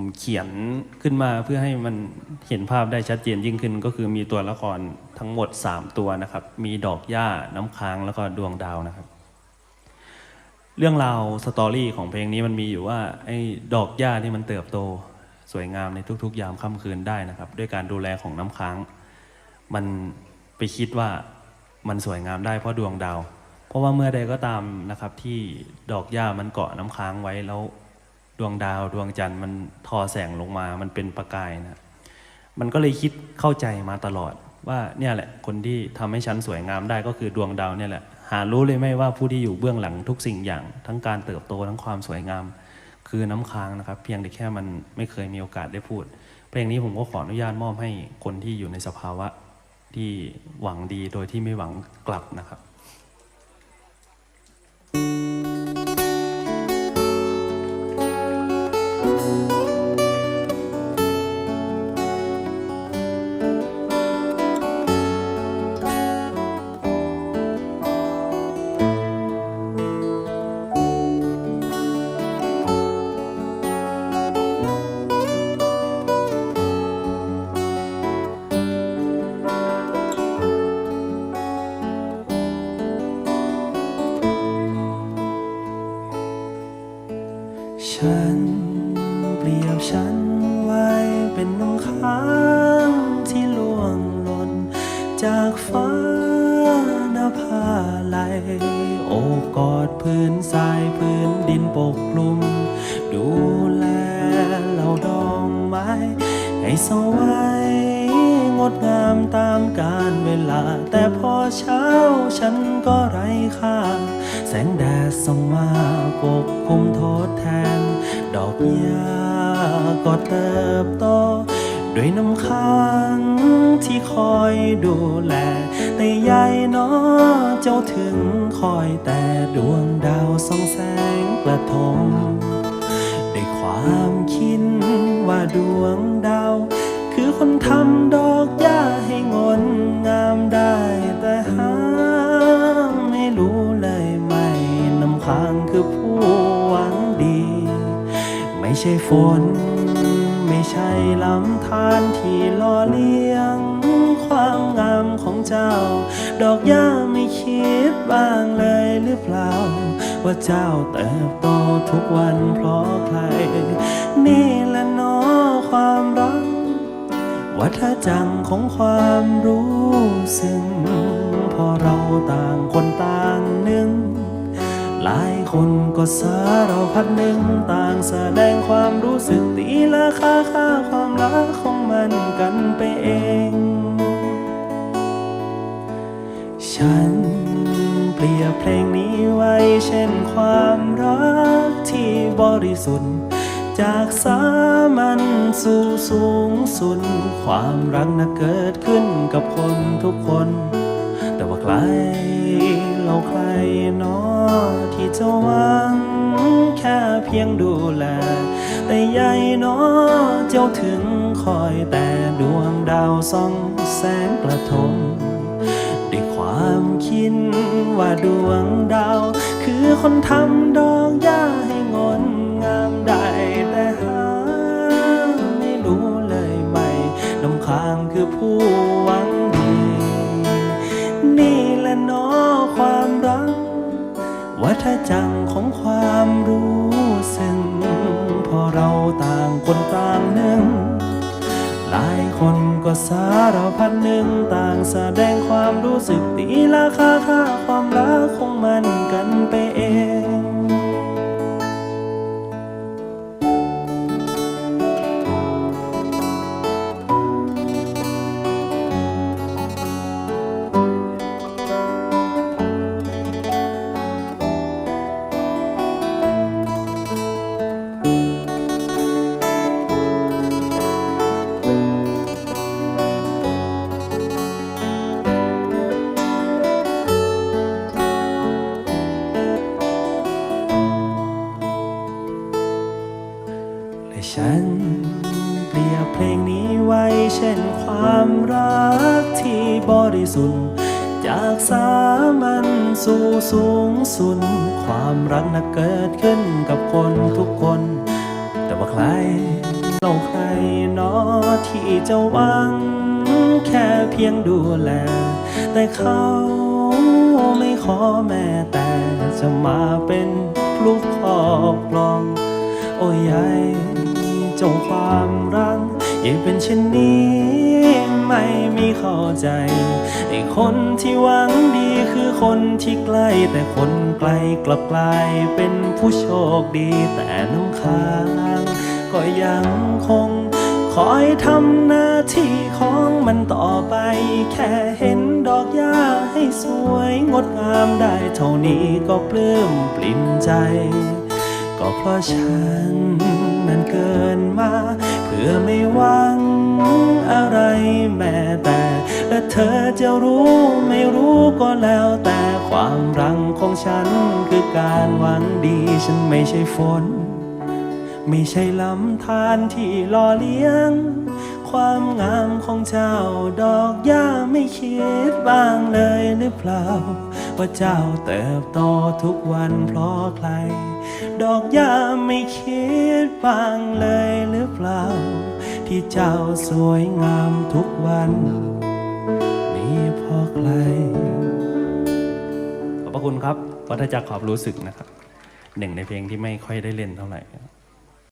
ผมเขียนขึ้นมาเพื่อให้มันเห็นภาพได้ชัดเจนยิ่งขึ้น ก็คือมีตัวละครทั้งหมด 3 ตัวนะครับ มีดอกหญ้าน้ำค้างแล้วก็ดวงดาวนะครับ เรื่องราวสตอรี่ของเพลงนี้มันมีอยู่ว่าไอ้ดอกหญ้าที่มันเติบโตสวยงามในทุก ๆ ยามค่ำคืนได้นะครับ ด้วยการดูแลของน้ำค้าง มันไปคิดว่ามันสวยงามได้เพราะดวงดาว เพราะว่าเมื่อใดก็ตามนะครับที่ดอกหญ้ามันเกาะน้ำค้างไว้แล้ว ดวงดาวดวงจันทร์มันทอแสงลงมา มันเป็นประกายนะ มันก็เลยคิดเข้าใจมาตลอดว่าเนี่ยแหละคนที่ทำให้ฉันสวยงามได้ก็คือดวงดาวเนี่ยแหละ หารู้เลยไหมว่าผู้ที่อยู่เบื้องหลังทุกสิ่งอย่าง ทั้งการเติบโตทั้งความสวยงาม คือน้ำค้างนะครับ เพียงแต่แค่มันไม่เคยมีโอกาสได้พูด เพลงนี้ผมก็ขออนุญาตมอบให้คนที่อยู่ในสภาวะที่หวังดีโดยที่ไม่หวังกลับนะครับ ฉัน เปรียบฉันไว้เป็นน้ำค้างที่ล่วงหล่น จากฟ้านภาไหลโอบกอดพื้นทรายพื้นดินปกคลุม ดูแลเหล่าดอกไม้ให้สวย งดงามตามกาลเวลา แต่พอเช้าฉันก็ไร้ค่า แสงแดดส่องมาปกคลุมทดแทน ดอกหญ้าก็เติบโตด้วยน้ำค้างที่คอยดูแล แต่ใหญ่นอเจ้าถึงคอยแต่ดวงดาวส่องแสงประทมด้วยความคิดว่าดวงดาว คือคนทำดอกหญ้าให้งดงามได้แต่หาไม่รู้เลยไม่นำค้างคือผู้หวังดี ไม่ใช่ฝน ไม่ใช่ลำธารที่ล่อเลี้ยง ความงามของเจ้า ดอกหญ้าไม่คิดบ้างเลยหรือเปล่า ว่าเจ้าเติบโตทุกวันเพราะใคร นี่แหละเนอความรัก วัฏจักรของความรู้สึกพอเราต่างคนต่างหนึ่ง หลายคนก็สารพัดหนึ่งต่างแสดงความรู้สึกตีราคาค่าความรักของมันกันไปเอง ฉันเปรียบเพลงนี้ไว้เช่นความรักที่บริสุทธิ์ จากสามัญสู่สูงสุด ความรักน่ะเกิดขึ้นกับคนทุกคน แต่ว่าใครเราใครเนอที่จะหวัง แค่เพียงดูแล แต่ใหญ่เนอเจ้าถึงคอยแต่ดวงดาวส่องแสงกระทงด้วยความคิดว่าดวงดาว คือคนทำดอกหญ้าให้ ผู้หวังดี นี่และนอความรัก วัฏจักรของความรู้สึกพอเราต่างคนต่างหนึ่ง หลายคนก็สารพัดหนึ่งต่างแสดงความรู้สึกตีราคาค่าความรักของมันกันไปเอง ฉันเปรียบเพลงนี้ไว้เช่นความรักที่บริสุทธิ์จากสามัญสู่สูงสุดความรักน่ะเกิดขึ้นกับคนทุกคน แต่ว่าใครเราใครเนอที่จะหวัง แค่เพียงดูแล แต่เขาไม่ขอแม้แต่จะมาเป็นลูกครอบรอง โอ้ยยาย จงความรักย่าเป็นเช่นนี้ไม่มีเข้าใจไอ้คนที่หวังดีคือคนที่ใกล้แต่คนไกลกลับกลายเป็นผู้โชคดีแต่น้ำค้างก็ยังคง คอยทำหน้าที่ของมันต่อไป แค่เห็นดอกหญ้าให้สวยงดงามได้เท่านี้ก็ปลื้มปลิ่มใจ ก็เพราะฉัน นั้นเกินมา เพื่อไม่หวังอะไรแม้แต่ และเธอจะรู้ไม่รู้ก็แล้วแต่ความรังของฉันคือการหวังดี ฉันไม่ใช่ฝน ไม่ใช่ลำธารที่หล่อเลี้ยง ความงามของเจ้าดอกหญ้าไม่คิดบ้างเลยหรือเปล่า ว่าเจ้าเติบโตทุกวันเพราะใคร ดอกหญ้าไม่คิดบ้างเลยหรือเปล่า ที่เจ้าสวยงามทุกวัน นี้พอใคร ขอบพระคุณครับวัฏจักรขอบรู้สึกนะครับ หนึ่งในเพลงที่ไม่ค่อยได้เล่นเท่าไหร่